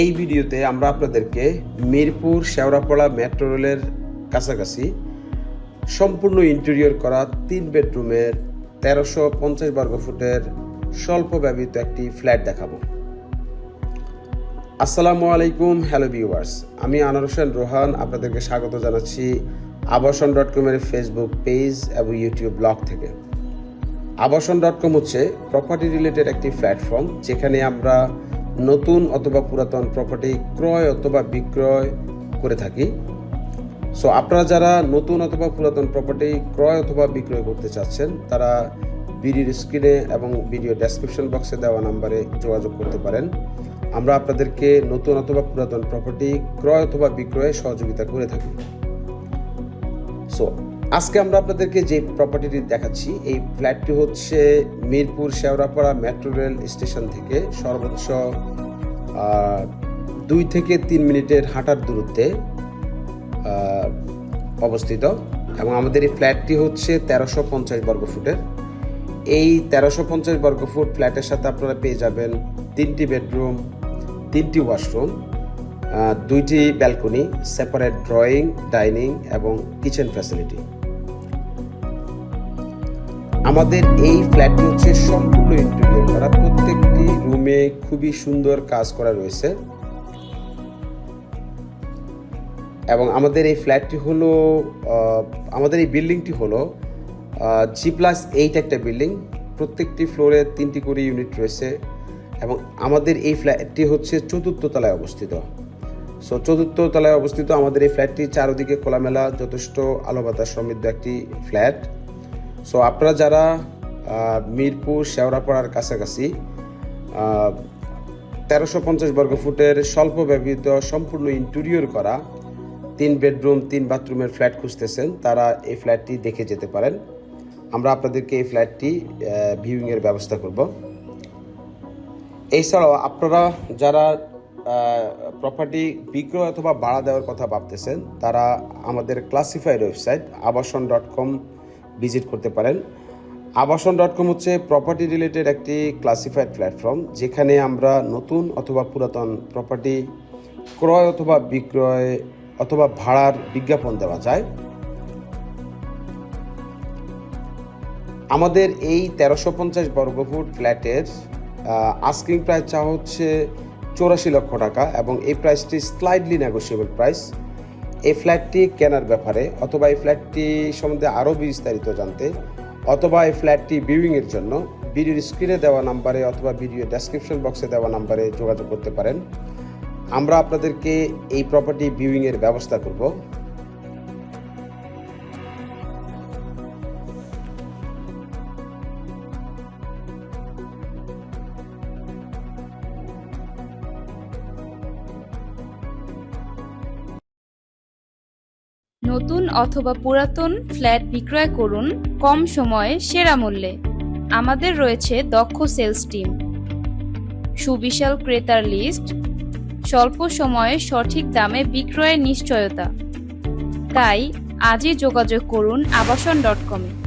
এই ভিডিওতে আমরা আপনাদেরকে মিরপুর শেওড়াপাড়া মেট্রো রেলের কাছাকাছি সম্পূর্ণ ইন্টেরিয়র করা তিন বেডরুমের তেরোশো পঞ্চাশ বর্গ ফুটের স্বল্প ব্যবহৃত একটি ফ্ল্যাট দেখাবো। আসসালামু আলাইকুম হ্যালো ভিউয়ার্স আমি আনার হোসেন রোহান, আপনাদেরকে স্বাগত জানাচ্ছি আবাসন ডট কমের ফেসবুক পেজ এবং ইউটিউব ব্লগ থেকে। আবাসন ডট কম হচ্ছে প্রপার্টি রিলেটেড একটি প্ল্যাটফর্ম যেখানে আমরা নতুন অথবা পুরাতন প্রপার্টি ক্রয় অথবা বিক্রয় করে থাকি। সো আপনারা যারা নতুন অথবা পুরাতন প্রপার্টি ক্রয় অথবা বিক্রয় করতে চাচ্ছেন, তারা ভিডিওর স্ক্রিনে এবং ভিডিও ডেসক্রিপশন বক্সে দেওয়া নাম্বারে যোগাযোগ করতে পারেন। আমরা আপনাদেরকে নতুন অথবা পুরাতন প্রপার্টি ক্রয় অথবা বিক্রয়ে সহযোগিতা করে থাকি। সো আজকে আমরা আপনাদেরকে যে প্রপার্টিটি দেখাচ্ছি, এই ফ্ল্যাটটি হচ্ছে Mirpur Shewrapara metro rail station থেকে সর্বোচ্চ দুই থেকে তিন মিনিটের হাঁটার দূরত্বে অবস্থিত। এবং আমাদের এই ফ্ল্যাটটি হচ্ছে তেরোশো পঞ্চাশ বর্গ ফুটের। এই তেরোশো পঞ্চাশ বর্গ ফুট ফ্ল্যাটের সাথে আপনারা পেয়ে যাবেন তিনটি বেডরুম তিনটি ওয়াশরুম দুইটি ব্যালকনি সেপারেট ড্রয়িং ডাইনিং এবং কিচেন ফ্যাসিলিটি আমাদের এই ফ্ল্যাটটি হচ্ছে সম্পূর্ণ ইন্টেরিয়র করা প্রত্যেকটি রুমে খুবই সুন্দর কাজ করা রয়েছে। এবং আমাদের এই ফ্ল্যাটটি হলো আমাদের এই বিল্ডিংটি হলো জি প্লাস এইট একটা বিল্ডিং প্রত্যেকটি ফ্লোরে তিনটি করে ইউনিট রয়েছে। এবং আমাদের এই ফ্ল্যাটটি হচ্ছে চতুর্থ তলায় অবস্থিত। সো চতুর্থ তলায় অবস্থিত আমাদের এই ফ্ল্যাটটি চারদিকে খোলামেলা, যথেষ্ট আলো বাতাস সমৃদ্ধ একটি ফ্ল্যাট সো আপনারা যারা মিরপুর, শেওড়াপাড়ার কাছাকাছি তেরোশো পঞ্চাশ বর্গ ফুটের স্বল্প ব্যবহৃত সম্পূর্ণ ইন্টেরিয়র করা তিন বেডরুম তিন বাথরুমের ফ্ল্যাট খুঁজতেছেন, তারা এই ফ্ল্যাটটি দেখে যেতে পারেন। আমরা আপনাদেরকে এই ফ্ল্যাটটি ভিউইংয়ের ব্যবস্থা করব। এছাড়াও আপনারা যারা প্রপার্টি বিক্রয় অথবা ভাড়া দেওয়ার কথা ভাবতেছেন, তারা আমাদের classified website Abashon dot com visit করতে পারেন। আবাসন ডট কম হচ্ছে প্রপার্টি রিলেটেড একটি ক্লাসিফাইড প্ল্যাটফর্ম যেখানে আমরা নতুন অথবা পুরাতন প্রপার্টি ক্রয় অথবা বিক্রয় অথবা ভাড়ার বিজ্ঞাপন দেওয়া যায়। আমাদের এই তেরোশো পঞ্চাশ বর্গফুট ফ্ল্যাটের আস্কিং প্রাইস চা হচ্ছে চৌরাশি লক্ষ টাকা এবং এই প্রাইসটি স্লাইডলি নেগোসিয়েবল প্রাইস এই ফ্ল্যাটটি কেনার ব্যাপারে অথবা এই ফ্ল্যাটটি সম্বন্ধে আরও বিস্তারিত জানতে অথবা এই ফ্ল্যাটটি ভিউইংয়ের জন্য ভিডিওর স্ক্রিনে দেওয়া নাম্বারে অথবা ভিডিও ডেসক্রিপশন বক্সে দেওয়া নাম্বারে যোগাযোগ করতে পারেন। আমরা আপনাদেরকে এই প্রপার্টি ভিউইংয়ের ব্যবস্থা করব। নতুন অথবা পুরাতন ফ্ল্যাট বিক্রয় করুন কম সময়ে সেরা মূল্যে। আমাদের রয়েছে দক্ষ সেলস টিম। সুবিশাল ক্রেতার লিস্ট, স্বল্প সময়ে সঠিক দামে বিক্রয়ের নিশ্চয়তা। তাই আজই যোগাযোগ করুন আবাসন ডট কমে।